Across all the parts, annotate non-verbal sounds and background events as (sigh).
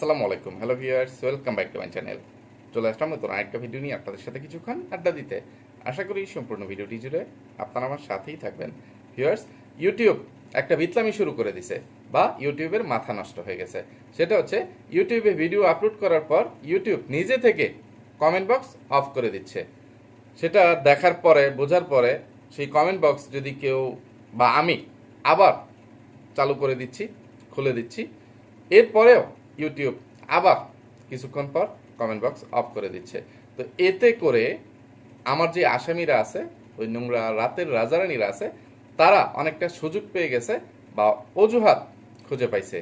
আসসালামু আলাইকুম। Hello viewers welcome back to my channel চলে আসলাম নতুন আরেকটা ভিডিও নিয়ে আপনাদের সাথে কিছুক্ষণ আড্ডা দিতে। আশা করি সম্পূর্ণ ভিডিওটি জুড়ে আপনারা আমার সাথেই থাকবেন। ভিউয়ার্স ইউটিউব একটা বিতলামি শুরু করে দিছে বা ইউটিউবের মাথা নষ্ট হয়ে গেছে। সেটা হচ্ছে ইউটিউবে ভিডিও আপলোড করার পর ইউটিউব নিজে থেকে কমেন্ট বক্স অফ করে দিচ্ছে। সেটা দেখার পরে, বোঝার পরে সেই কমেন্ট বক্স যদি কেউ বা আমি আবার চালু করে দিচ্ছি, খুলে দিচ্ছি। এরপরেও ইউটিউব আবার কিছুক্ষণ পর কমেন্ট বক্স অফ করে দিচ্ছে। তো এতে করে আমার যে আসামিরা আছে, ওই নোংরা রাতের রাজারানীরা আছে, তারা অনেকটা সুযোগ পেয়ে গেছে বা অজুহাত খুঁজে পাইছে।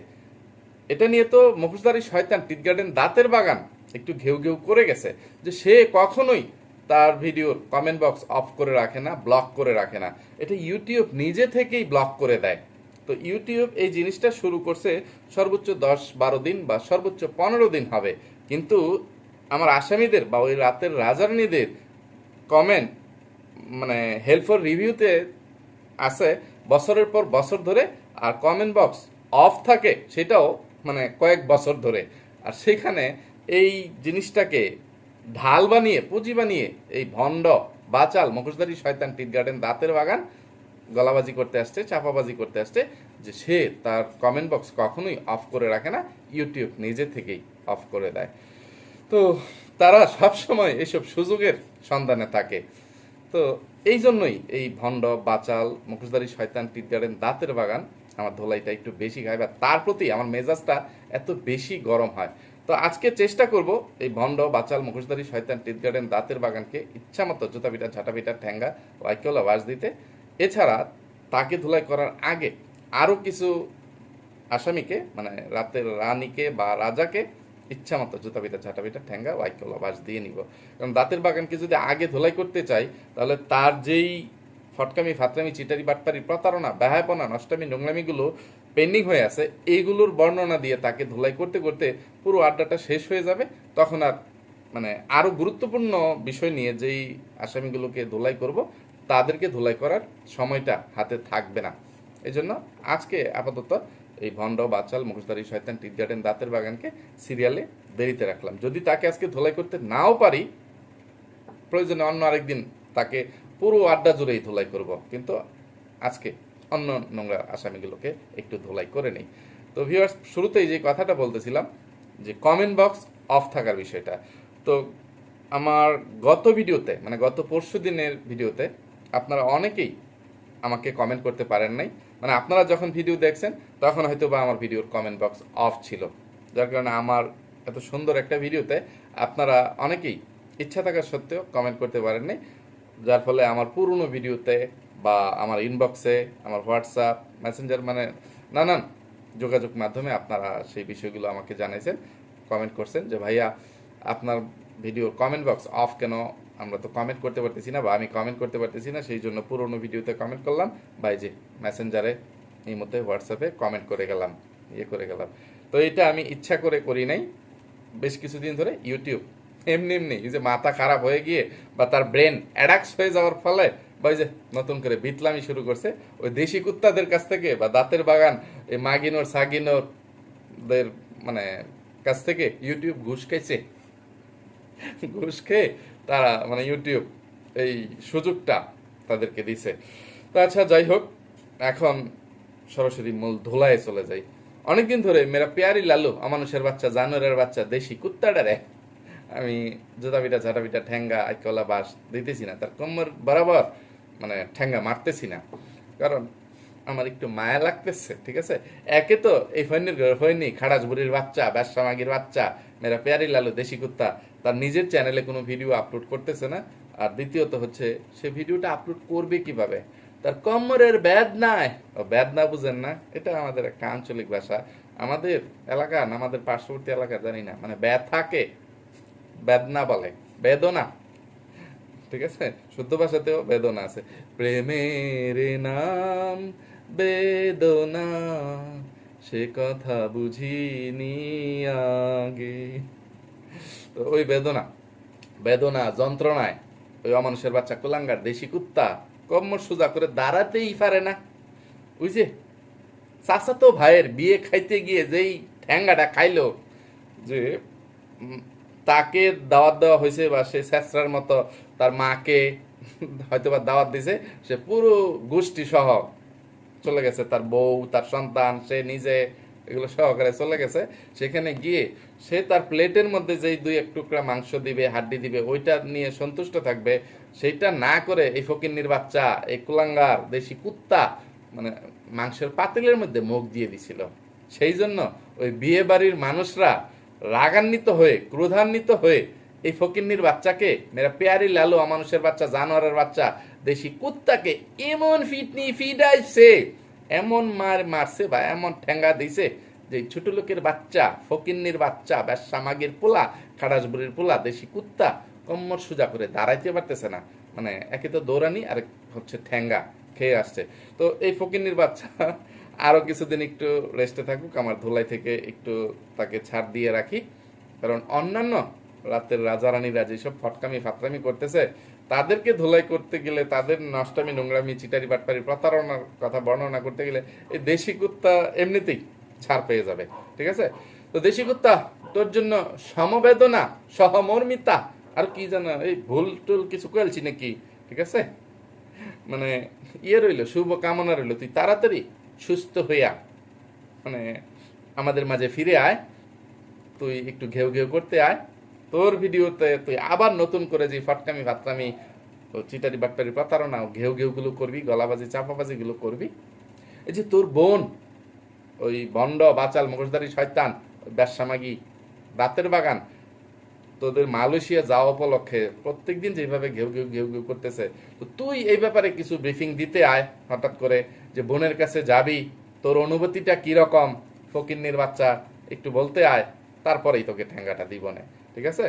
এটা নিয়ে তো মুখোশধারী শয়তান টিট গার্ডেন দাঁতের বাগান একটু ঘেউ ঘেউ করে গেছে যে সে কখনোই তার ভিডিওর কমেন্ট বক্স অফ করে রাখে না ব্লক করে রাখে না। এটা ইউটিউব নিজে থেকেই ব্লক করে দেয়। তো ইউটিউব এই জিনিসটা শুরু করছে সর্বোচ্চ দশ বারো দিন বা সর্বোচ্চ পনেরো দিন হবে। কিন্তু আমার আসামিদের বা ওই রাতের রাজারানীদের কমেন্ট মানে হেল্প ফর রিভিউতে আছে, বছরের পর বছর ধরে আর কমেন্ট বক্স অফ থাকে সেটাও মানে কয়েক বছর ধরে। আর সেখানে এই জিনিসটাকে ঢাল বানিয়ে, পুঁজি বানিয়ে এই ভণ্ড, বাচাল, মুখোশধারী, শয়তান টিট গার্ডেন দাঁতের বাগান গলাবাজি করতে আসছে, চাপাবাজি করতে আসছে, যে সে তার কমেন্ট বক্স কখনোই অফ করে রাখে না ইউটিউব নিজে থেকেই অফ করে দেয়। তো তারা সবসময় এসব সুযোগের সন্ধানে থাকে। তো এই জন্যই এই ভণ্ড, বাচাল, মুখোশধারী শয়তান টিট গার্ডেন দাঁতের বাগান আমার ধোলাইটা একটু বেশি খায়, বা তার প্রতি আমার মেজাজটা এত বেশি গরম হয়। তো আজকে চেষ্টা করব এই ভণ্ড, বাচাল, মুখোশধারী শয়তান টিট গার্ডেন দাঁতের বাগানকে ইচ্ছা মতো জুতা পিটা ঝাঁটা পিটা ঠ্যাঙ্গা, ওয়াইকলা বাস দিতে। এছাড়া তাকে ধুলাই করার আগে আরও কিছু আসামিকে মানে রাতের রানীকে বা রাজাকে ইচ্ছা মতো জুতা পিটা ঝাঁটা পিটা ঠ্যাঙ্গা, ওয়াইকলা বাস দিয়ে নিব। কারণ দাঁতের বাগানকে যদি আগে ধুলাই করতে চাই, তাহলে তার যেই ফটকামি, ফাতরামি, চিটারি, বাটপারি, প্রতারণা ব্যাহাপনা নষ্টামি, নোংরামিগুলো পেন্ডিং হয়ে আছে এইগুলোর বর্ণনা দিয়ে তাকে ধুলাই করতে করতে পুরো আড্ডাটা শেষ হয়ে যাবে। তখন আর মানে আরও গুরুত্বপূর্ণ বিষয় নিয়ে যেই আসামিগুলোকে ধুলাই করব তাদেরকে ধুলাই করার সময়টা হাতে থাকবে না। এই জন্য আজকে আপাতত এই ভণ্ড বাচাল মুখোশধারী, শয়তান টিট গার্ডেন, দাঁতের বাগানকে সিরিয়ালে দেরিতে রাখলাম। যদি তাকে আজকে ধুলাই করতে নাও পারি, প্রয়োজনে অন্য আরেকদিন তাকে পুরো আড্ডা জুড়েই ধুলাই করব। কিন্তু আজকে অন্য নোংরা আসামিগুলোকে একটু ধুলাই করে নেই। তো ভিউয়ার্স শুরুতেই যে কথাটা বলতেছিলাম, যে কমেন্ট বক্স অফ থাকার বিষয়টা। তো আমার গত ভিডিওতে মানে গত পরশু দিনের ভিডিওতে আপনারা অনেকেই আমাকে কমেন্ট করতে পারেন নাই। মানে আপনারা যখন ভিডিও দেখছেন, তখন হয়তো বা আমার ভিডিওর কমেন্ট বক্স অফ ছিল। যার কারণে আমার এত সুন্দর একটা ভিডিওতে আপনারা অনেকেই ইচ্ছা থাকা সত্ত্বেও কমেন্ট করতে পারেন নাই। যার ফলে আমার পুরনো ভিডিওতে বা আমার ইনবক্সে আমার হোয়াটসঅ্যাপ মেসেঞ্জার মানে নানান যোগাযোগ মাধ্যমে আপনারা সেই বিষয়গুলো আমাকে জানাইছেন কমেন্ট করছেন যে, ভাইয়া, আপনার ভিডিওর কমেন্ট বক্স অফ কেন? আমরা তো কমেন্ট করতে পারতেছি না বা আমি কমেন্ট করতে পারতেছি না, সেই জন্য পুরনো ভিডিওতে কমেন্ট করলাম। বা যে মেসেঞ্জারে এই মধ্যে হোয়াটসঅ্যাপে কমেন্ট করে গেলাম ইয়ে করে গেলাম। তো এটা আমি ইচ্ছা করে করি নাই। বেশ কিছুদিন ধরে ইউটিউব এমনি এমনি যে মাথা খারাপ হয়ে গিয়ে বা তার ব্রেন অ্যাডাক্স হয়ে যাওয়ার ফলে বা যে নতুন করে বিতলামি শুরু করছে। ওই দেশি কুত্তাদের কাছ থেকে বা দাঁতের বাগান, এই মাগিনোর সাগিনোর দের মানে কাছ থেকে ইউটিউব ঘুষ খাইছে। ঘুষ খেয়ে তারা মানে ইউটিউব এই সুযোগটা তাদেরকে দিছে। তো আচ্ছা যাই হোক, এখন সরাসরি মূল ধোলায় চলে যাই। অনেকদিন ধরে মেরা পেয়ারি লালু, আমানুষের বাচ্চা জানোয়ারের বাচ্চা, দেশি কুত্তাটারে আমি জোতা পিটা ঝাঁটা পিটা ঠ্যাঙ্গা, আইকলা বাস দিতেছি না। তার কোমর বরাবর মানে ঠ্যাঙ্গা মারতেছি না। কারণ আমার একটু মায়া লাগতেছে, ঠিক আছে? একে তো এই ফৈনির ফৈনি খাড়াস বুড়ির বাচ্চা ব্যবসা মাগির বাচ্চা, মেরা পেয়ারি লালু, দেশি কুত্তা তার নিজের চ্যানেলে কোনো ভিডিও আপলোড করতেছে না। আর দ্বিতীয়ত হচ্ছে, সে ভিডিওটা আপলোড করবে কীভাবে? তার কম্মরের ব্যাদ নাই ব্যাদ না বুঝেন না? এটা আমাদের একটা আঞ্চলিক ভাষা। আমাদের এলাকা না, আমাদের পার্শ্ববর্তী এলাকা জানি না। মানে ব্যথাকে বেদনা বলে। বেদনা। ঠিক আছে? শুদ্ধ ভাষাতেও বেদনা আছে। প্রেমের নাম বেদনা, সে কথা বুঝিনি আগে। তো ওই বেদনা বেদনা, যন্ত্রণায় ওই অমানুষের বাচ্চা কুলাঙ্গার, দেশি কুত্তা, কম্মর সোজা করে দাঁড়াতেই পারে না। ওই যে চাচাতো ভাইয়ের বিয়ে খাইতে গিয়ে যেই ঠ্যাঙ্গাটা খাইলো, যে তাকে দাওয়াত দেওয়া হয়েছে বা সে স্যাসরার মতো তার মাকে হয়তো বা দাওয়াত দিছে, সে পুরো গোষ্ঠী সহ চলে গেছে। তার বউ, তার সন্তান, সে নিজে এগুলো সহকারে চলে গেছে। সেখানে গিয়ে সে তার প্লেটের মধ্যে যেই দুই এক টুকরা মাংস দিবে, হাড্ডি দিবে, ওইটা নিয়ে সন্তুষ্ট থাকবে। সেইটা না করে এই ফকিন্নির বাচ্চা, এই কুলাঙ্গার দেশি কুত্তা মানে মাংসের পাতিলের মধ্যে মুখ দিয়ে দিছিল। সেই জন্য ওই বিয়ে বাড়ির মানুষরা রাগান্বিত হয়ে, ক্রোধান্বিত হয়ে এই ফকিন্নির বাচ্চাকে, মেরা পেয়ারি লালু মানুষের বাচ্চা, জানোয়ারের বাচ্চা, দেশি কুত্তাকে এমন ফিটনি ফিডাইছে এমন মার মারছে বা এমন ঠেঙ্গা দিছে যে ছোট লোকের বাচ্চা, ফকিন্নির বাচ্চা ব্যবসা মাগের পোলা খাড়াসবুড়ির পোলা, দেশি কুত্তা, কম্মর সোজা করে দাঁড়াইতে পারতেছে না। মানে একে তো দৌড়ানি আর হচ্ছে ঠেঙ্গা খেয়ে আসছে। তো এই ফকিন্নির বাচ্চা আরও কিছুদিন একটু রেস্টে থাকুক, আমার ধুলাই থেকে একটু তাকে ছাড় দিয়ে রাখি। কারণ অন্যান্য রাতের রাজা রানীরা যেসব ফটকামি ফাতরামি করতেছে, তাদেরকে ধুলাই করতে গেলে তাদের নষ্টামি, নোংরামি চিটারি বাটপারি, প্রতারণার কথা বর্ণনা করতে গেলে এই দেশি কুত্তা এমনিতেই ছাড় পেয়ে যাবে, ঠিক আছে? তো দেশি কুত্তা, তোর জন্য সমবেদনা, সহমর্মিতা, আর কি জানো এই ভুল টুল কিছু করেছি নাকি, ঠিক আছে? মানে ইয়ে রইল শুভ কামনা রইল, তুই তাড়াতাড়ি সুস্থ হইয়া মানে আমাদের মাঝে ফিরে আয়, তুই একটু ঘেউ ঘেউ করতে আয় তোর ভিডিওতে তুই আবার নতুন করে যে ফাটকামি ফাটকামি চিটারি বাট্টারি প্রতারণা, ঘেউ ঘেউগুলো করবি, গলাবাজি, চাপাবাজিগুলো করবি। এই যে তোর বোন, ওই বন্ড বাচাল মুখোশধারী শয়তান ব্যবসামাগি রাতের বাগান, তোদের মালয়েশিয়া যাওয়া উপলক্ষে প্রত্যেকদিন যেভাবে ঘেউ ঘেউ ঘেউ ঘেউ করতেছে, তো তুই এই ব্যাপারে কিছু ব্রিফিং দিতে আয়, হঠাৎ করে যে বোনের কাছে যাবি, তোর অনুভূতিটা কীরকম? ফকিন্নির বাচ্চা, একটু বলতে আয়, তারপরেই তোকে ঠেঙ্গাটা দিব না ঠিক আছে?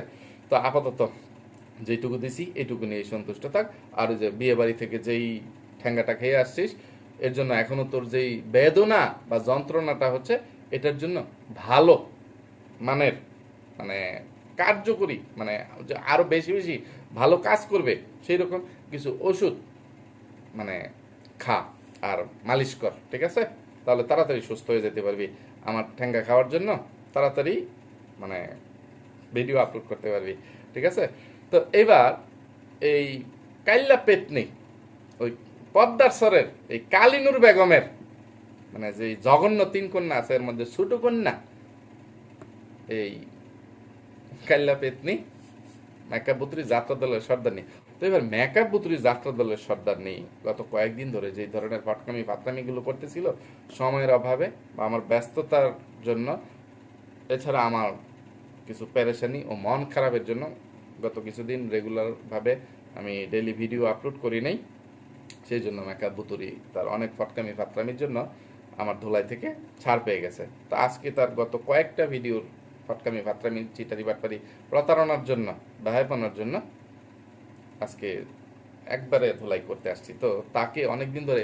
তো আপাতত যেটুকু দিছি, এটুকু নিয়ে সন্তুষ্ট থাক। আর যে বিয়ে বাড়ি থেকে যেই ঠেঙ্গাটা খেয়ে আসছিস, এর জন্য এখনও তোর যেই বেদনা বা যন্ত্রণাটা হচ্ছে, এটার জন্য ভালো মানের মানে কার্যকরী মানে যে আরও বেশি বেশি ভালো কাজ করবে সেই রকম কিছু ওষুধ মানে খা আর মালিশ কর, ঠিক আছে? তাহলে তাড়াতাড়ি সুস্থ হয়ে যেতে পারবি আমার ঠ্যাঙ্গা খাওয়ার জন্য। তাড়াতাড়ি মানে ভিডিও আপলোড করতে পারবি, ঠিক আছে? তো এবার এই কাইল্লা পেতনি, ওই পদ্মার সরের, এই কালিনুর বেগমের মানে যে জঘন্য তিন কন্যা আছে, এর মধ্যে ছোট কন্যা, এই কাল্লা পেতনি মেকআপ বুতরি যাত্রা দলের সর্দার নেই। তো এবার মেকআপ বুতরি যাত্রা দলের সর্দার নেই। গত কয়েকদিন ধরে যে ধরনের ফটকামি ফাতকামি গুলো করতেছিল, সময়ের অভাবে বা আমার ব্যস্ততার জন্য, এছাড়া আমার কিছু প্যারেশানি ও মন খারাপের জন্য গত কিছুদিন রেগুলার ভাবে আমি ডেলি ভিডিও আপলোড করি নাই। সেই জন্য মেকআপ বুতুরি তার অনেক ফটকামি ফাতরামির জন্য আমার ধুলাই থেকে ছাড় পেয়ে গেছে। তো আজকে তার গত কয়েকটা ভিডিওর ফটকামি ফাতরামি চিটারি বাটপারি প্রতারণার জন্য বাহাইপনার জন্য আজকে একবারে ধুলাই করতে আসছি। তো তাকে অনেকদিন ধরে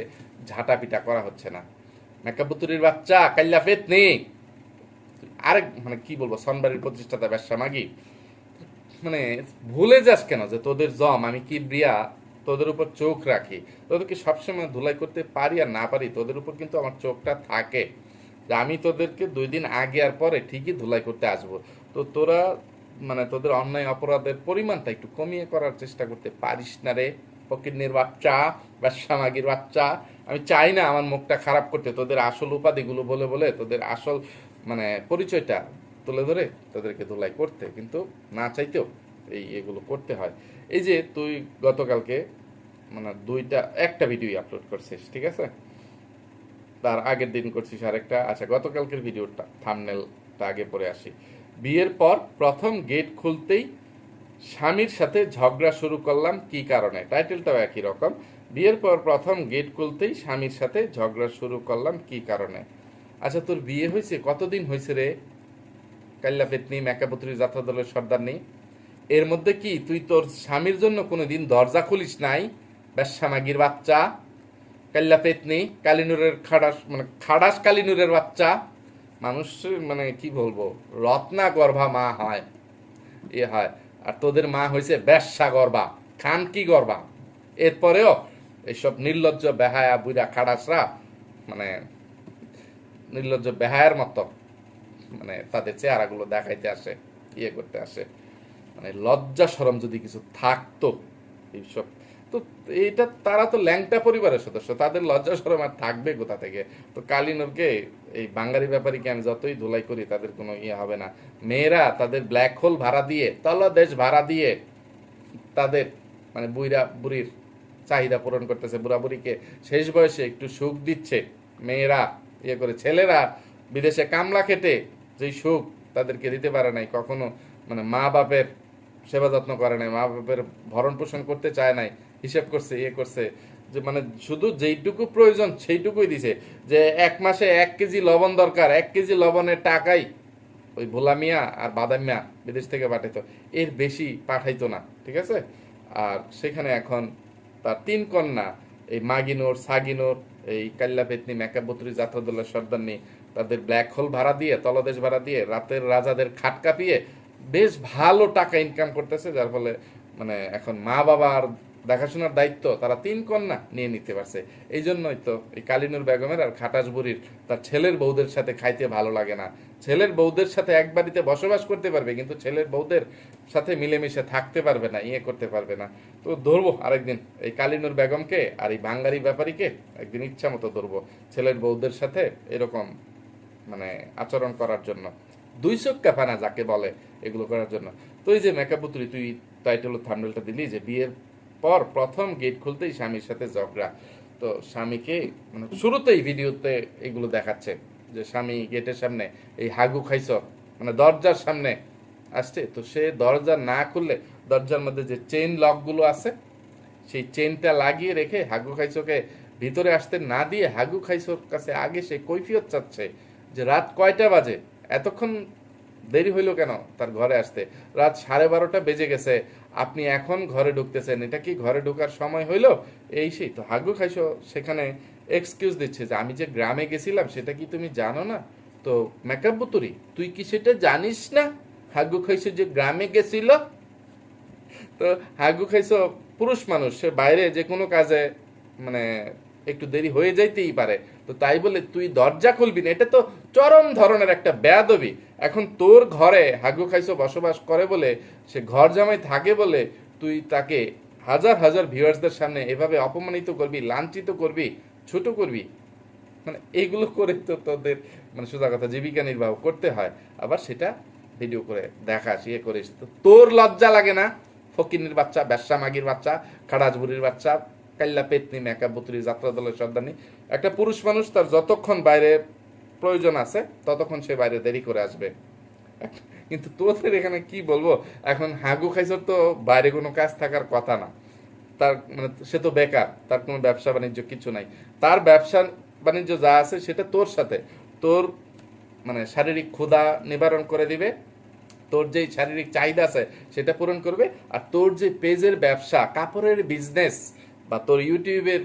ঝাঁটা পিটা করা হচ্ছে না। মেকআপ বুতুরির বাচ্চা কাল্লা ফেত নেই আরেক মানে কি বলব, সনবাড়ির প্রতিষ্ঠাতা ব্যবসা মাগি। মানে ভুলে যাস কেন যে তোদের জম, আমি কি ব্রিয়া তোদের উপর চোখ রাখি। তোদেরকে সবসময় ধুলাই করতে পারি আর না পারি, তোদের উপর কিন্তু আমার চোখটা থাকে। আমি তোদেরকে দুই দিন আগে আর পরে ঠিকই ধুলাই করতে আসব। তো তোরা মানে তোদের অন্যায় অপরাধের পরিমাণটা একটু কমিয়ে করার চেষ্টা করতে পারিস না রে ফকিরনির বাচ্চা, ব্যবসা মাগির বাচ্চা। আমি চাই না আমার মুখটা খারাপ করতে, তোদের আসল উপাধিগুলো বলে বলে তোদের আসল মানে পরিচয়টা তুলে ধরে তাদেরকে ধুলাই করতে, কিন্তু না চাইতেও এই এগুলো করতে হয়। এই যে তুই গতকালকে মানে দুইটা, একটা ভিডিও আপলোড করছিস, ঠিক আছে? তার আগের দিন করছিস আরেকটা। আচ্ছা গতকালকের ভিডিওটা থামনেলটা আগে পরে আসি। বিয়ের পর প্রথম গেট খুলতেই স্বামীর সাথে ঝগড়া শুরু করলাম কি কারণে? টাইটেলটাও একই রকম। বিয়ের পর প্রথম গেট খুলতেই স্বামীর সাথে ঝগড়া শুরু করলাম কি কারণে? আচ্ছা তোর বিয়ে হয়েছে? কতদিন হয়েছে রে? কাল্লা পেতনি মেকাপুত্রী যাত্রা দলের সর্দার নেই। এর মধ্যে কি তুই তোর স্বামীর জন্য কোনো দিন দরজা খুলিস নাই? ব্যবসামাগির বাচ্চা। কাল্লা পেতনি, কালিনুরের খাড়াস মানে খাড়াস কালিনুরের বাচ্চা। মানুষ মানে কি বলব? রত্না গর্ভা মা হয়। এ হয়। আর তোদের মা হয়েছে ব্যবসা গর্বা খান কি গর্বা এরপরেও এইসব নির্লজ্জ, বেহায়া, বুড়া, খাড়াসরা মানে নির্লজ্জ বেহায়ের মতো মানে তাদের চেহারাগুলো দেখাইতে আসে ইয়ে করতে আসে। মানে লজ্জা সরম যদি কিছু থাকতো এইসব, তো এটা তারা তো ল্যাংটা পরিবারের সদস্য, তাদের লজ্জা সরম আর থাকবে কোথা থেকে? তো কালিনুরকে এই বাঙালি ব্যাপারীকে আমি যতই ধুলাই করি তাদের কোনো ইয়ে হবে না। মেয়েরা তাদের ব্ল্যাক হোল ভাড়া দিয়ে, তলদেশ ভাড়া দিয়ে তাদের মানে বুড়া বুড়ির চাহিদা পূরণ করতেছে বুড়া বুড়িকে শেষ বয়সে একটু সুখ দিচ্ছে। মেয়েরা ইয়ে করে। ছেলেরা বিদেশে কামলা খেটে যেই সুখ তাদেরকে দিতে পারে নাই, কখনো মানে মা বাপের সেবা যত্ন করে নাই, মা বাপের ভরণ পোষণ করতে চায় নাই, হিসেব করছে ইয়ে করছে, যে মানে শুধু যেইটুকু প্রয়োজন সেইটুকুই দিছে, যে এক মাসে এক কেজি লবণ দরকার, এক কেজি লবণের টাকাই ওই ভোলা মিয়া আর বাদাম মিয়া বিদেশ থেকে পাঠাইতো, এর বেশি পাঠাইতো না, ঠিক আছে? আর সেখানে এখন তার তিন কন্যা, এই মাগিনোর, সাগিনোর এই কাল্লা পেতনি মেকাবত্রী সর্দার সর্দারনি, তাদের ব্ল্যাক হোল ভাড়া দিয়ে, তলদেশ ভাড়া দিয়ে, রাতের রাজাদের খাট কাঁপিয়ে বেশ ভালো টাকা ইনকাম করতেছে, যার ফলে মানে এখন মা বাবার দেখাশোনার দায়িত্ব, তারা তিন কন্যা নিয়ে নিতে পারছে। এই জন্যই তো এই কালিনুর বেগমের আর খাটাস বুড়ির তার ছেলের বউদের সাথে খাইতে ভালো লাগে না। ছেলের বউদের সাথে এক বাড়িতে বসবাস করতে পারবে, কিন্তু ছেলের বউদের সাথে মিলেমিশে থাকতে পারবে না ইয়ে করতে পারবে না। তো ধরবো আরেকদিন এই কালিনুর বেগমকে আর এই বাঙ্গারি ব্যাপারীকে একদিন ইচ্ছা মতো ধরবো ছেলের বউদের সাথে এরকম মানে আচরণ করার জন্য। দুই চোখ কাফানা যাকে বলে এগুলো করার জন্য। তো এই যে মেকাপুত্রী তুই টাইটেল থামডেলটা দিলি যে বিয়ের পর প্রথম গেট খুলতেই স্বামীর সাথে ঝগড়া। তো স্বামীকে মানে শুরুতেই ভিডিওতে এগুলো দেখাচ্ছে যে স্বামী গেটের সামনে এই হাগু খাইছ মানে দরজার সামনে আসছে। তো সে দরজা না খুললে দরজার মধ্যে যে চেইন লকগুলো আছে, সেই চেনটা লাগিয়ে রেখে হাগু খাইছোকে ভিতরে আসতে না দিয়ে হাগু খাইছোর কাছে আগে সে কৈফিয়ত চাচ্ছে যে রাত কয়টা বাজে? এতক্ষণ দেরি হইল কেন তার ঘরে আসতে? রাত সাড়ে বারোটা বেজে গেছে। আপনি এখন ঘরে ঢুকতেছেন, এটা কি ঘরে ঢোকার সময় হইল? এই সেই, তো হাগু খাইছো, সেখানে এক্সকিউজ দিচ্ছে যে আমি যে গ্রামে গেছিলাম, সেটা কি তুমি জানো না? তো মেকআপ বুতুরি, তুই কি সেটা জানিস না? হাগু খাইছো যে গ্রামে গেছিল? তো হাগু খাইছো পুরুষ মানুষ, সে বাইরে যে কোনো কাজে মানে একটু দেরি হয়ে যাইতেই পারে। তো তাই বলে তুই দরজা খুলবি না, এটা তো চরম ধরনের একটা বেয়াদবি। এখন তোর ঘরে হাগু খাইছো বসবাস করে বলে, সে ঘর জামাই থাকে বলে তুই তাকে হাজার হাজার ভিউয়ার্সদের সামনে এভাবে অপমানিত করবি, লাঞ্ছিত করবি, ছোট করবি? মানে এইগুলো করে তো তোদের মানে সোজা কথা জীবিকা নির্বাহ করতে হয়। আবার সেটা ভিডিও করে দেখাস ইয়ে করিস। তো তোর লজ্জা লাগে না? ফকিনের বাচ্চা ব্যবসা মাগির বাচ্চা খাড়াজবুরির বাচ্চা কাল্লা পেতনি মেকা বুতরি যাত্রা দলের সর্দানি একটা পুরুষ মানুষ তার যতক্ষণ বাইরে প্রয়োজন আছে, ততক্ষণ সে বাইরে দেরি করে আসবে। কিন্তু তোদের এখানে কি বলব? এখন হাগু খাইছর তো বাইরে কোনো কাজ থাকার কথা না। তার মানে সে তো বেকার, তার কোনো ব্যবসা বাণিজ্য কিছু নাই। তার ব্যবসা বাণিজ্য যা আছে সেটা তোর সাথে। তোর মানে শারীরিক ক্ষুধা নিবারণ করে দিবে, তোর যে শারীরিক চাহিদা আছে সেটা পূরণ করবে, আর তোর যে পেজের ব্যবসা, কাপড়ের বিজনেস বা তোর ইউটিউবের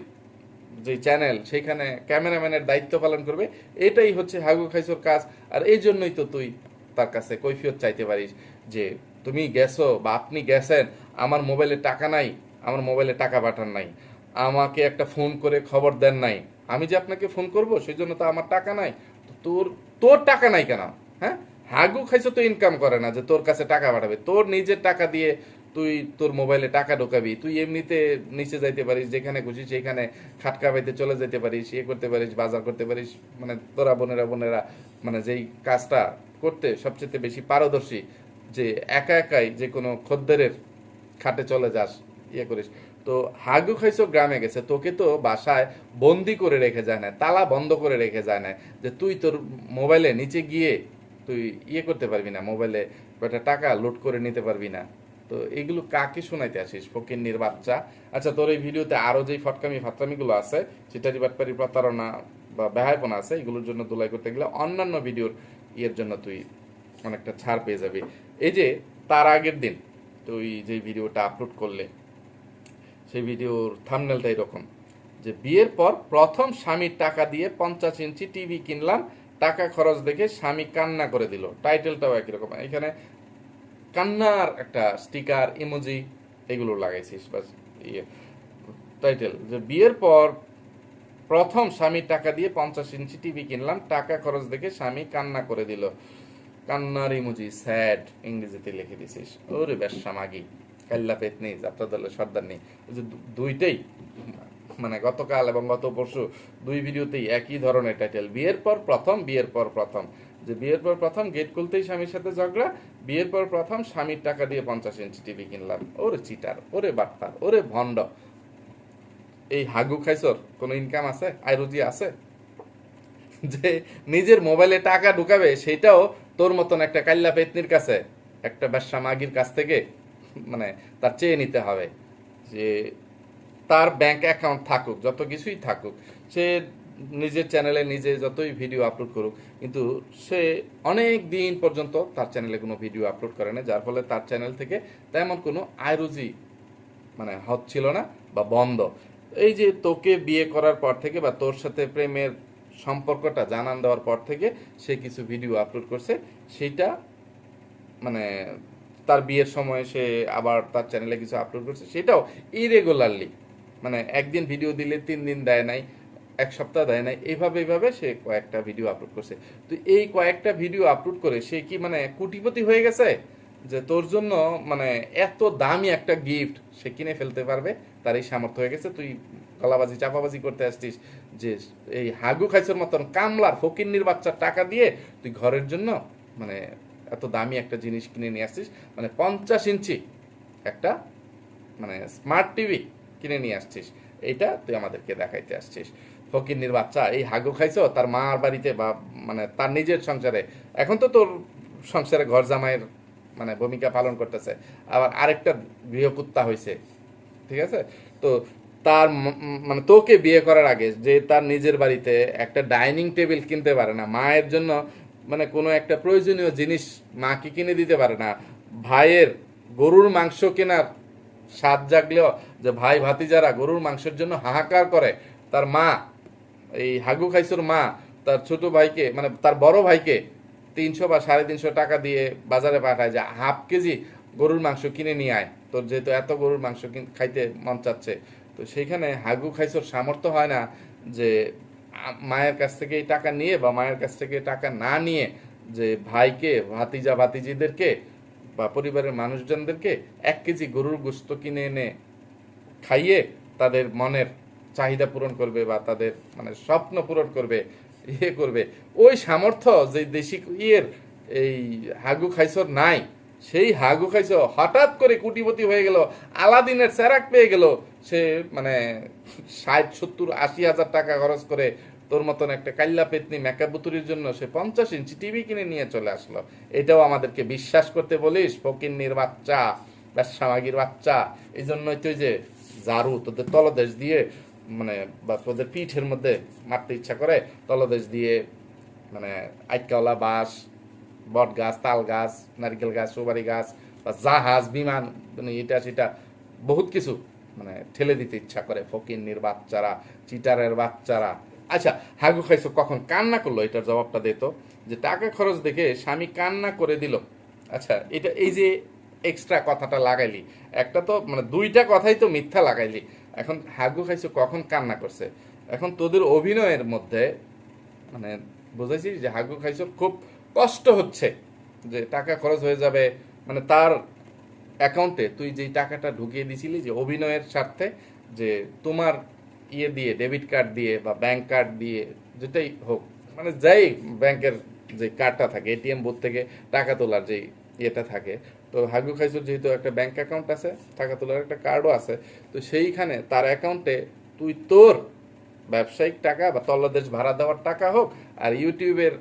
যে চ্যানেল, সেখানে ক্যামেরাম্যানের দায়িত্ব পালন করবে, এটাই হচ্ছে হাগু খাইসোর কাজ। আর এই জন্যই তো তুই তার কাছে কৈফিয়ত চাইতে পারিস যে, তুমি গেছো বা আপনি গেছেন, আমার মোবাইলে টাকা নাই, আমার মোবাইলে টাকা পাঠান নাই, আমাকে একটা ফোন করে খবর দেন নাই। আমি যে আপনাকে ফোন করব সেই জন্য তো আমার টাকা নাই। তোর তোর টাকা নাই কেন? হ্যাঁ? হাগু খাইছো তো ইনকাম করে না যে তোর কাছে টাকা পাঠাবে। তোর নিজের টাকা দিয়ে তুই তোর মোবাইলে টাকা ঢোকাবি, তুই এমনিতে নিচে যাইতে পারিস, যেখানে খুশি সেখানে খাটকা পাইতে চলে যেতে পারিস ইয়ে করতে পারিস, বাজার করতে পারিস মানে তোরা বোনেরা বোনেরা মানে যেই কাজটা করতে সবচেয়ে বেশি পারদর্শী, যে একা একাই যে কোনো খদ্দেরের খাটে চলে যাস ইয়ে করিস। তো হাগু খাইছো গ্রামে গেছে, তোকে তো বাসায় বন্দি করে রেখে যায় না, তালা বন্ধ করে রেখে যায় না, যে তুই তোর মোবাইলে নিচে গিয়ে তুই ইয়ে করতে পারবি না, মোবাইলে কয়টা টাকা লোড করে নিতে পারবি না। তো এগুলো কাকে শোনাইতে আসিস? ফকিন্নির বাচ্চা? আচ্ছা তোর এই ভিডিওতে আরও যেই ফটকামি ফাতরামিগুলো আছে চিটারি বাটপারি প্রতারণা বা বেহায়পনা আছে, এগুলোর জন্য দোলাই করতে গেলে অন্যান্য ভিডিওর ইয়ের জন্য তুই অনেকটা ছাড় পেয়ে যাবি। এই যে তার আগের দিন তুই যে ভিডিওটা আপলোড করলে, সেই ভিডিওর থামনেলটা এরকম, যে বিয়ের পর প্রথম স্বামীর টাকা দিয়ে পঞ্চাশ ইঞ্চি টিভি কিনলাম, টাকা খরচ দেখে স্বামী কান্না করে দিল। টাইটেলটাও একই রকম। এখানে কান্নার একটা স্টিকার ইমোজি এগুলো লাগাইছিস, বাস ইয়ে। টাইটেল যে বিয়ের পর প্রথম স্বামীর টাকা দিয়ে পঞ্চাশ ইঞ্চি টিভি কিনলাম, টাকা খরচ দেখে স্বামী কান্না করে দিল। কান্নার ইমোজি স্যাড ইংরেজিতে লিখে দিছিস। ওরে ব্যবসা মাগি, কাল্লা পেতনি, যাত্রা দলের সর্দার নেই। যে দুইটাই মানে গতকাল এবং গত পরশু, দুই ভিডিওতেই একই ধরনের টাইটেল বিয়ের পর প্রথম, বিয়ের পর প্রথম। যে বিয়ের পর প্রথম গেট খুলতেই স্বামীর সাথে ঝগড়া, বিয়ের পর প্রথম স্বামীর টাকা দিয়ে পঞ্চাশ ইঞ্চি টিভি কিনলাম। ওরে চিটার, ওরে বাটপার, ওরে ভণ্ড। এই হাগু খাইছর কোনো ইনকাম আছে? আয় রুজি আছে? যে নিজের মোবাইলে টাকা ঢুকাবে, সেটাও তোর মতন একটা কাল্লা পেতনির কাছে, একটা ব্যবসা মাগির কাছ থেকে মানে তার চেয়ে নিতে হবে। যে তার ব্যাংক অ্যাকাউন্ট থাকুক, যত কিছুই থাকুক, সে নিজের চ্যানেলে নিজে যতই ভিডিও আপলোড করুক, কিন্তু সে অনেক দিন পর্যন্ত তার চ্যানেলে কোনো ভিডিও আপলোড করে না, যার ফলে তার চ্যানেল থেকে তেমন কোনো আয়রুজি মানে হচ্ছিল না বা বন্ধ। এই যে তোকে বিয়ে করার পর থেকে বা তোর সাথে প্রেমের সম্পর্কটা জানান দেওয়ার পর থেকে সে কিছু ভিডিও আপলোড করছে সেটা মানে তার বিয়ের সময় সে আবার তার চ্যানেলে কিছু আপলোড করছে, সেটাও ইরেগুলারলি মানে একদিন ভিডিও দিলে তিন দিন দেয় নাই এক সপ্তাহ দেয় নাই। এইভাবে এইভাবে সে কয়েকটা ভিডিও আপলোড করছে। তো এই কয়েকটা ভিডিও আপলোড করে সে কি মানে কোটিপতি হয়ে গেছে? যে তোর জন্য মানে এত দামি একটা গিফট সে কিনে ফেলতে পারবে, তার এই সামর্থ্য হয়ে গেছে। তুই গলাবাজি, চাপাবাজি করতে আসছিস যে এই হাগু খাইছর মতন কামলার ফকিন্নির বাচ্চার টাকা দিয়ে তুই ঘরের জন্য মানে এত দামি একটা জিনিস কিনে নিয়ে আসছিস মানে পঞ্চাশ ইঞ্চি একটা মানে স্মার্ট টিভি কিনে নিয়ে আসছিস এটা তুই আমাদেরকে দেখাইতে আসছিস। ফকিন্নির বাচ্চা, এই হাগু খাইছো, তার মার বাড়িতে বা মানে তার নিজের সংসারে। এখন তো তোর সংসারে ঘর জামাইয়ের মানে ভূমিকা পালন করতেছে। আবার আরেকটা গৃহকুত্তা হয়েছে ঠিক আছে? তো তার মানে তোকে বিয়ে করার আগে যে তার নিজের বাড়িতে একটা ডাইনিং টেবিল কিনতে পারে না, মায়ের জন্য মানে কোনো একটা প্রয়োজনীয় জিনিস মাকে কিনে দিতে পারে না। ভাইয়ের গরুর মাংস কেনার স্বাদ জাগলেও যে ভাই ভাতিজারা গরুর মাংসের জন্য হাহাকার করে, তার মা এই হাগু খাইসুর মা, তার ছোট ভাইকে মানে তার বড় ভাইকে তিনশো বা সাড়ে তিনশো টাকা দিয়ে বাজারে পাঠায় যে হাফ কেজি গরুর মাংস কিনে নিয়ে আয়। তোর যেহেতু এত গরুর মাংস খাইতে মন চাচ্ছে। তো সেইখানে হাগু খাইসোর সামর্থ্য হয় না যে মায়ের কাছ থেকে এই টাকা নিয়ে বা মায়ের কাছ থেকে টাকা না নিয়ে যে ভাইকে, ভাতিজা, ভাতিজিদেরকে বা পরিবারের মানুষজনদেরকে এক কেজি গরুর গোস্ত কিনে এনে খাইয়ে তাদের মনের চাহিদা পূরণ করবে বা তাদের মানে স্বপ্ন পূরণ করবে ইয়ে করবে। ওই সামর্থ্য যে দেশি ইয়ের এই হাগু খাইছর নাই, সেই হাগু খাইছ হঠাৎ করে কুটিপতি হয়ে গেল, আলাদিনের চেরাক পেয়ে গেল, সে মানে ষাট, সত্তর, আশি হাজার টাকা খরচ করে তোর মতন একটা কাল্লা পেতনি মেকাবুতুরির জন্য সে পঞ্চাশ ইঞ্চি টিভি কিনে নিয়ে চলে আসলো। এটাও আমাদেরকে বিশ্বাস করতে বলিস, ফকিন্নির বাচ্চা ব্যবসামাগির বাচ্চা এই জন্যই তুই যে জারু তোদের তলদেশ দিয়ে মানে বা তোদের পিঠের মধ্যে মারতে ইচ্ছা করে, তলদেশ দিয়ে মানে আইকাওলা বাঁশ বট গাছ তাল গাছ নারকেল গাছ, সুপারি গাছ, বা জাহাজ, বিমান মানে এটা সেটা, বহুত কিছু মানে ঠেলে দিতে ইচ্ছা করে, ফকিন্নির বাচ্চারা, চিটারের বাচ্চারা। আচ্ছা হাগু খাইছো কখন? কান্না করল, এটার জবাবটা দিত যে টাকা খরচ দেখে স্বামী কান্না করে দিল। আচ্ছা এটা এই যে এক্সট্রা কথাটা লাগাইলি, একটা তো মানে দুইটা কথাই তো মিথ্যা লাগাইলি। এখন হাগু খাইছো, কখন কান্না করছে? এখন তোদের অভিনয়ের মধ্যে মানে বুঝাইছিস যে হাগু খাইছো, খুব কষ্ট হচ্ছে যে টাকা খরচ হয়ে যাবে। মানে তার অ্যাকাউন্টে তুই যেই টাকাটা ঢুকিয়ে দিছিলি যে অভিনয়ের স্বার্থে, যে তোমার ইয়ে দিয়ে, ডেবিট কার্ড দিয়ে বা ব্যাংক কার্ড দিয়ে, যেটাই হোক মানে যাই ব্যাংকের যে কার্ডটা থাকে, এটিএম বুথ থেকে টাকা তোলার যে ইয়েটা থাকে তো হাগু খাইসুর যেহেতু একটা ব্যাংক অ্যাকাউন্ট আছে, টাকা তোলার একটা কার্ডও আছে, তো সেইখানে তার অ্যাকাউন্টে তুই তোর ব্যবসায়িক টাকা বা তল্লাদেশ ভাড়া দেওয়ার টাকা হোক আর ইউটিউবের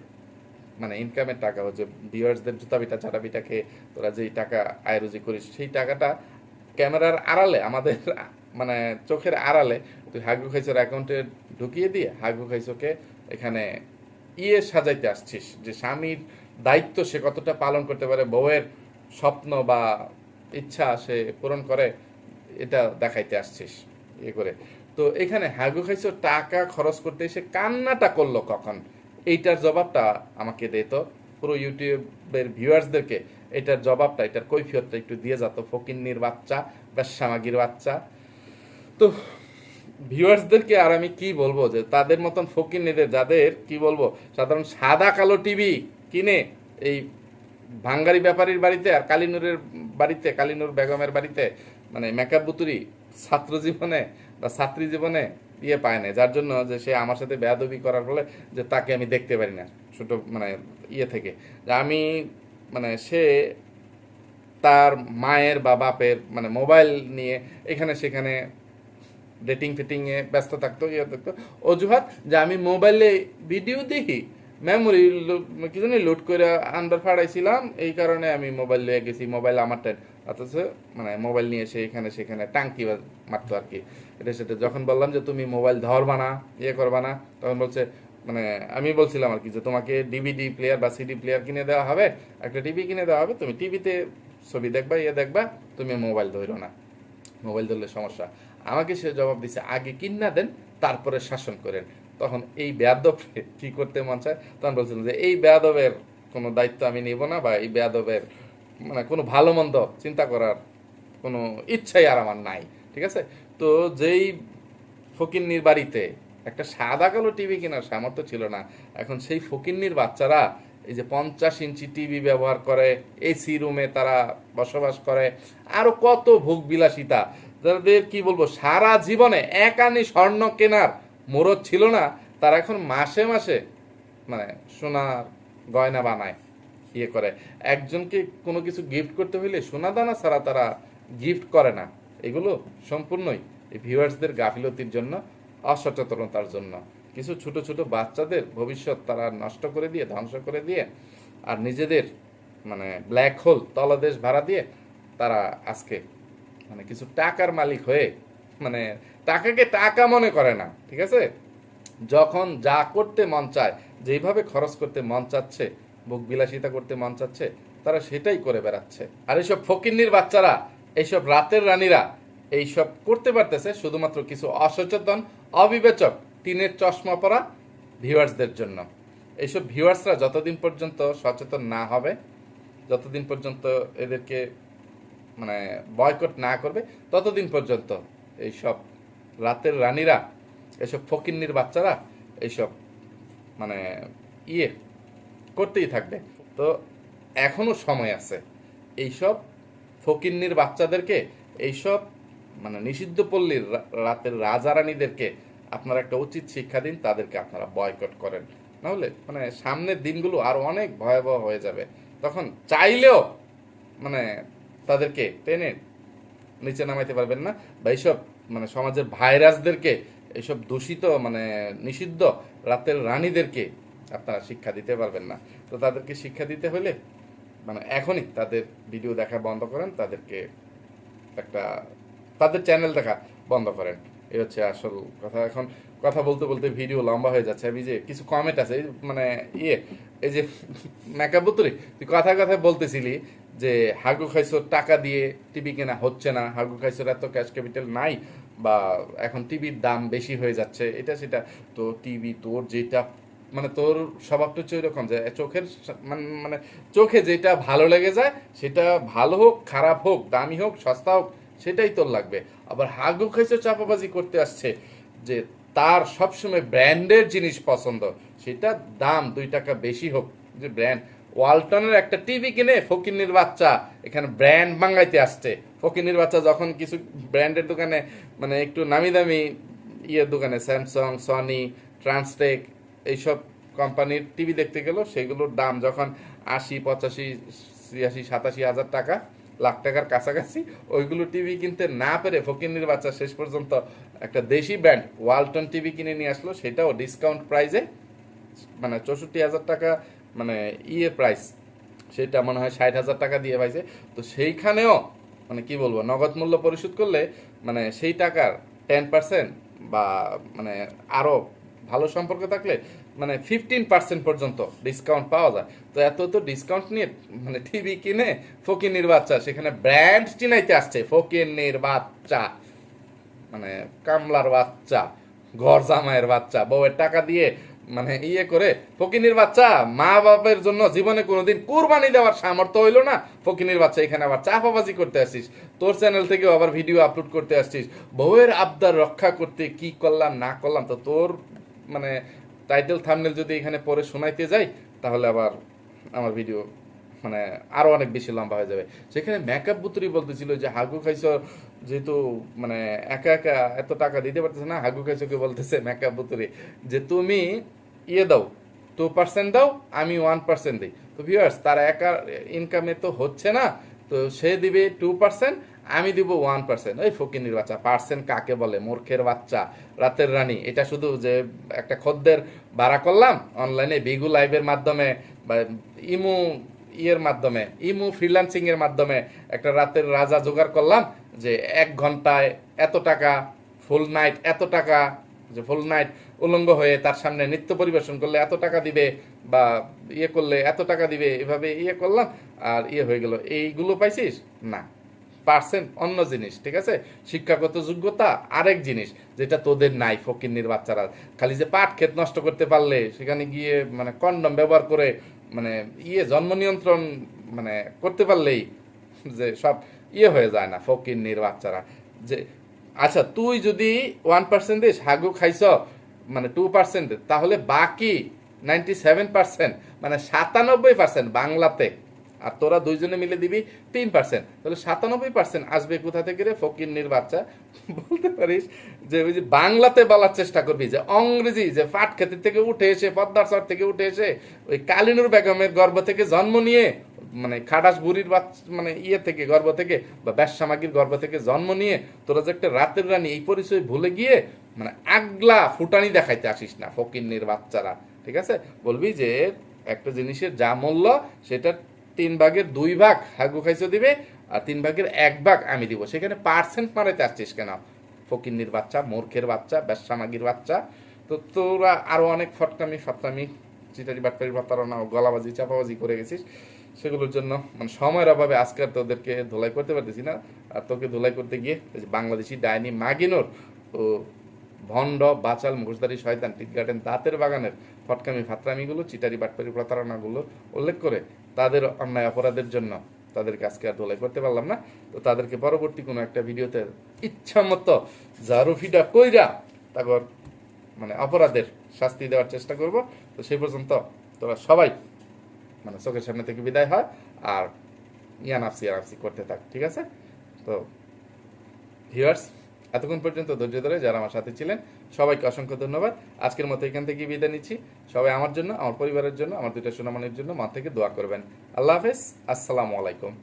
মানে ইনকামের টাকা হচ্ছে ভিউয়ার্সদের জুতা পিটা চাটা খেয়ে তোরা যেই টাকা আয় রুজি করিস, সেই টাকাটা ক্যামেরার আড়ালে, আমাদের মানে চোখের আড়ালে তুই হাগু খাইছোর অ্যাকাউন্টে ঢুকিয়ে দিয়ে হাগু খাইছোকে এখানে ইয়ে সাজাইতে আসছিস যে স্বামীর দায়িত্ব সে কতটা পালন করতে পারে, বউয়ের স্বপ্ন বা ইচ্ছা সে পূরণ করে, এটা দেখাইতে আসছিস ইয়ে করে। তো এখানে হাগু খাইছো, টাকা খরচ করতে এসে কান্নাটা করল কখন? এইটার জবাবটা আমাকে দে তো। পুরো ইউটিউবের ভিউয়ার্সদেরকে এটার জবাবটা, এটার কৈফিয়তটা একটু দিয়ে যেত ফকিন্নির বাচ্চা ব্যবসামাগির বাচ্চা। তো ভিউয়ার্সদেরকে আর আমি কি বলব যে, তাদের মতন ফকিন্নিদের, যাদের কি বলব, সাধারণ সাদা কালো টিভি কিনে এই ভাঙ্গারি ব্যাপারীর বাড়িতে আর কালিনুরের বাড়িতে, কালিনুর বেগমের বাড়িতে মানে মেকআপ বুতুরি ছাত্র জীবনে বা ছাত্রী জীবনে ইয়ে পায় না যার জন্য যে সে আমার সাথে বেয়াদবি করার ফলে যে তাকে আমি দেখতে পারি না ছোট মানে ইয়ে থেকে। আমি মানে সে তার মায়ের বা বাপের মানে মোবাইল নিয়ে এখানে সেখানে ডেটিং ফিটিংয়ে ব্যস্ত থাকতো ইয়ে থাকতো। অজুহাত যে আমি মোবাইলে ভিডিও দেখি মেমোরি কি জানি লোড করে আন্ডার ফাড়াইছিলাম, এই কারণে আমি মোবাইল নিয়ে গেছি মোবাইল আমার টাইম অথচ মানে মোবাইল নিয়ে এসে এখানে সেখানে টাঙ্কি মারতো আর কি এটা সেটা যখন বললাম যে, তুমি মোবাইল ধরবা না ইয়ে করবা না, তখন বলছে মানে আমি বলছিলাম আর কি যে, তোমাকে ডিভিডি প্লেয়ার বা সিডি প্লেয়ার কিনে দেওয়া হবে, একটা টিভি কিনে দেওয়া হবে, তুমি টিভিতে ছবি দেখবা ইয়ে দেখবা, তুমি মোবাইল ধরো না। মোবাইল ধরলে সমস্যা। আমাকে সে জবাব দিছে, আগে কিনা দেন, তারপরে শাসন করেন। তখন এই বেয়াদব কি করতে মন চায়? তখন বলছিলাম যে, এই বেয়াদবের কোনো দায়িত্ব আমি নিব না বা এই বেয়াদবের মানে কোনো ভালো মন্দ চিন্তা করার কোনো ইচ্ছাই আর আমার নাই। ঠিক আছে? তো যেই ফকিন্নির বাড়িতে একটা সাদা কালো টিভি কেনার সামর্থ্য ছিল না, এখন সেই ফকিন্নির বাচ্চারা এই যে পঞ্চাশ ইঞ্চি টিভি ব্যবহার করে, এসি রুমে তারা বসবাস করে, আরও কত ভোগ বিলাসিতা। যাদের কি বলব, সারা জীবনে এক আনি স্বর্ণ কেনার মোরত ছিল না, তারা এখন মাসে মাসে মানে সোনার গয়না বানায় ইয়ে করে। একজনকে কোনো কিছু গিফট করতে হইলে সোনা দানা ছাড়া তারা গিফট করে না। এগুলো সম্পূর্ণই এই ভিউয়ার্সদের গাফিলতির জন্য, অসচেতনতার জন্য। কিছু ছোট ছোট বাচ্চাদের ভবিষ্যৎ তারা নষ্ট করে দিয়ে, ধ্বংস করে দিয়ে, আর নিজেদের মানে ব্ল্যাক হোল তলদেশ ভাড়া দিয়ে তারা আজকে মানে কিছু টাকার মালিক হয়ে মানে টাকাকে টাকা মনে করে না, ঠিক আছে? যখন যা করতে মন চায়, যেইভাবে খরচ করতে মন চাচ্ছে, বুক বিলাসিতা করতে মন চাচ্ছে, তারা সেটাই করে বেড়াচ্ছে। আর এইসব ফকিন্নির বাচ্চারা, এইসব রাতের রানীরা, এইসব করতে পারতেছে শুধুমাত্র কিছু অসচেতন, অবিবেচক, টিনের চশমা পরা ভিউয়ার্সদের জন্য। এইসব ভিউয়ার্সরা যতদিন পর্যন্ত সচেতন না হবে, যতদিন পর্যন্ত এদেরকে মানে বয়কট না করবে, ততদিন পর্যন্ত এইসব রাতের রানীরা, এসব ফকিন্নির বাচ্চারা এইসব মানে ইয়ে করতেই থাকবে। তো এখনও সময় আছে। এইসব ফকিন্নির বাচ্চাদেরকে, এইসব মানে নিষিদ্ধ পল্লীর রাতের রাজা রানীদেরকে আপনারা একটা উচিত শিক্ষা দিন, তাদেরকে আপনারা বয়কট করেন। নাহলে মানে সামনের দিনগুলো আর অনেক ভয়াবহ হয়ে যাবে। তখন চাইলেও মানে তাদেরকে টেনে নিচে নামাইতে পারবেন না। বা এইসব মানে সমাজের ভাইরাসদেরকে এইসব দূষিত মানে নিষিদ্ধ রাতের রানীদেরকে আপনারা শিক্ষা দিতে পারবেন না। তো তাদেরকে শিক্ষা দিতে হলে মানে এখনই তাদের ভিডিও দেখা বন্ধ করেন, তাদেরকে একটা, তাদের চ্যানেল দেখা বন্ধ করেন। এই হচ্ছে আসল কথা। এখন কথা বলতে বলতে ভিডিও লম্বা হয়ে যাচ্ছে। আমি যে কিছু কমেন্ট আছে মানে ইয়ে এই যে (laughs) মেকাবুতুরি তুই কথা কথা বলতেছিলি যে হাগু খাইসোর টাকা দিয়ে টিভি কেনা হচ্ছে না, হাগু খাইসোর এত ক্যাশ ক্যাপিটাল নাই বা এখন টিভির দাম বেশি হয়ে যাচ্ছে, এটা সেটা। তো টিভি তোর যেটা মানে তোর স্বভাবটা হচ্ছে এরকম যে চোখের মান- মানে চোখে যেটা ভালো লেগে যায় সেটা ভালো হোক, খারাপ হোক, দামি হোক, সস্তা হোক, সেটাই তোর লাগবে। আবার হাগু খাইসো চাপাবাজি করতে আসছে যে তার সবসময় ব্র্যান্ডের জিনিস পছন্দ, সেটা দাম দুই টাকা বেশি হোক, যে ব্র্যান্ড ওয়ালটনের একটা টিভি কিনে ফকিন্নির বাচ্চা এখানে ব্র্যান্ড বাঙ্গাইতে আসছে। ফকিন্নির বাচ্চা যখন কিছু ব্র্যান্ডের দোকানে মানে একটু নামি দামি ইয়ের দোকানে স্যামসাং সনি ট্রান্সটেক এইসব কোম্পানির টিভি দেখতে গেল, সেগুলোর দাম যখন আশি, পঁচাশি, ছিয়াশি, সাতাশি হাজার টাকা, লাখ টাকার কাছাকাছি, ওইগুলো টিভি কিনতে না পেরে ফকিন্নির বাচ্চা শেষ পর্যন্ত একটা দেশি ব্র্যান্ড ওয়ালটন টিভি কিনে নিয়ে আসলো, সেটাও ডিসকাউন্ট প্রাইজে মানে চৌষট্টি হাজার টাকা মানে ইয়ে প্রাইস সেটা মনে হয় ষাট হাজার টাকা দিয়ে পাইছে। তো সেইখানেও মানে কি বলব, নগদ মূল্য পরিশোধ করলে মানে সেই টাকার টেন পার্সেন্ট বা মানে আরও ভালো সম্পর্ক থাকলে মানে ফিফটিন পার্সেন্ট পর্যন্ত ডিসকাউন্ট পাওয়া যায়। তো এত তো ডিসকাউন্ট নিয়ে মানে টিভি কিনে ফকিনির বাচ্চা, সেখানে ব্র্যান্ড চিনাইতে আসছে ফকিনির বাচ্চা মানে কামলার বাচ্চা, ঘর জামাইয়ের বাচ্চা, বউয়ের টাকা দিয়ে মানে ইয়ে করে, ফকিনির বাচ্চা, মা বাপের জন্য জীবনে কোনোদিন কোরবানি দেওয়ার সামর্থ্য হইল না। ফকিনির বাচ্চা, এখানে আবার চাপাবাজি করতে আসছিস তোর চ্যানেল থেকেও আবার ভিডিও আপলোড করতে আসছিস বউয়ের আবদার রক্ষা করতে কি করলাম, না করলাম, তো তোর মানে টাইটেল থামনেল যদি এখানে পরে শোনাইতে যাই, তাহলে আবার আমার ভিডিও মানে আরও অনেক বেশি লম্বা হয়ে যাবে। সেখানে মেকআপ বুতুরি বলতেছিল যে, হাগু খাইছো, যেহেতু মানে একা একা এত টাকা দিতে পারতেছে না, হাগু খাইছো কে বলতেছে মেকআপ বুতুরি। যে তুমি ইয়ে দাও টু পার্সেন্ট দাও, আমি ওয়ান পার্সেন্ট দিই। তো ভিউয়ার্স তার একা ইনকামে তো হচ্ছে না, তো সে দিবে টু পার্সেন্ট আমি দিব ওয়ান পার্সেন্ট ওই ফকিনির বাচ্চা পার্সেন্ট কাকে বলে? মূর্খের বাচ্চা, রাতের রানী। এটা শুধু যে একটা খদ্দের ভাড়া করলাম অনলাইনে বিগু লাইভের মাধ্যমে, বা ইমু ইয়ের মাধ্যমে ইমু ফ্রিল্যান্সিং এর মাধ্যমে একটা রাতের রাজা জোগাড় করলাম, যে এক ঘন্টায় এত টাকা ফুল নাইট এত টাকা, যে ফুল নাইট উলঙ্গ হয়ে তার সামনে নৃত্য পরিবেশন করলে এত টাকা দিবে বা ইয়ে করলে এত টাকা দিবে, এভাবে ইয়ে করলাম, আর ইয়ে হয়ে গেল। এইগুলো পাইছিস? না। পার্সেন্ট অন্য জিনিস, ঠিক আছে? শিক্ষাগত যোগ্যতা আরেক জিনিস, যেটা তোদের নাই, ফকিন্নির বাচ্চারা। খালি যে পাট ক্ষেত নষ্ট করতে পারলে, সেখানে গিয়ে মানে কন্ডম ব্যবহার করে মানে ইয়ে জন্ম নিয়ন্ত্রণ মানে করতে পারলেই যে সব ইয়ে হয়ে যায় না, ফকিন্নির বাচ্চারা। যে আচ্ছা তুই যদি ওয়ান পার্সেন্ট দিস হাগু খাইছ মানে টু পার্সেন্ট তাহলে বাকি নাইনটি সেভেন পার্সেন্ট মানে সাতানব্বই পার্সেন্ট বাংলাতে। আর তোরা দুইজনে মিলে দিবি তিন পার্সেন্ট তাহলে সাতানব্বই পার্সেন্ট আসবে কোথা থেকে রে? ফকিন্নির বাচ্চা? বলতে পারিস যে ওই যে বাংলাতে বলার চেষ্টা করবি, যে অংরেজি, যে পাট খেতের থেকে উঠে এসে, পদ্মার চর থেকে উঠে এসে, ওই কালিনুর বেগমের গর্ভ থেকে জন্ম নিয়ে মানে খাটাস বুড়ির বাচ্চা মানে ইয়ে থেকে গর্ভ থেকে বা ব্যবসামাগির গর্ভ থেকে জন্ম নিয়ে, তোরা যে একটা রাতের রানী, এই পরিচয় ভুলে গিয়ে মানে আগলা ফুটানি দেখাইতে আসিস না, ফকিন্নির বাচ্চারা, ঠিক আছে? বলবি যে একটা জিনিসের যা মূল্য, সেটা তিন ভাগের দুই ভাগ হাগু খাইছো দিবে, আর তিন ভাগের এক ভাগ আমি দিব। সেখানে পার্সেন্ট মারাইতে আসছিস কেন? ফকিন্নির বাচ্চা, মূর্খের বাচ্চা ব্যবসামাগির বাচ্চা। তো তোরা আরও অনেক ফটকামি ফাটকামি, চিটারি বাটকারি প্রতারণা ও গলাবাজি, চাপাবাজি করে গেছিস। সেগুলোর জন্য মানে সময়ের অভাবে আজকে আর তোদেরকে ধোলাই করতে পারতেছি না। আর তোকে ধোলাই করতে গিয়ে বাংলাদেশি ডাইনি মাগিনোর ও ভণ্ড, বাচাল, মুখোশধারী, শয়তান টিক গার্ডেন দাঁতের বাগানের ফটকামি, ফাতরামিগুলো, চিটারি, বাটপারি, প্রতারণাগুলো উল্লেখ করে তাদের অন্যায় অপরাধের জন্য তাদেরকে আজকে আর ধোলাই করতে পারলাম না। তো তাদেরকে পরবর্তী কোনো একটা ভিডিওতে ইচ্ছা মতো জারুফিটা কইরা তারপর মানে অপরাধের শাস্তি দেওয়ার চেষ্টা করব। তো সেই পর্যন্ত তোরা সবাই মানে চোখের সামনে থেকে বিদায় হয় আর ইয়ানাফসি ইয়ানাফসি করতে থাক, ঠিক আছে? তো ভিউয়ার্স এতক্ষণ পর্যন্ত ধৈর্য ধরে যারা আমার সাথে ছিলেন, সবাইকে অসংখ্য ধন্যবাদ। আজকের মতো এখান থেকে বিদায় নিচ্ছি। সবাই আমার জন্য, আমার পরিবারের জন্য, আমার দুইটা সুনামানের জন্য মা থেকে দোয়া করবেন। আল্লাহ হাফেজ, আসসালামু আলাইকুম।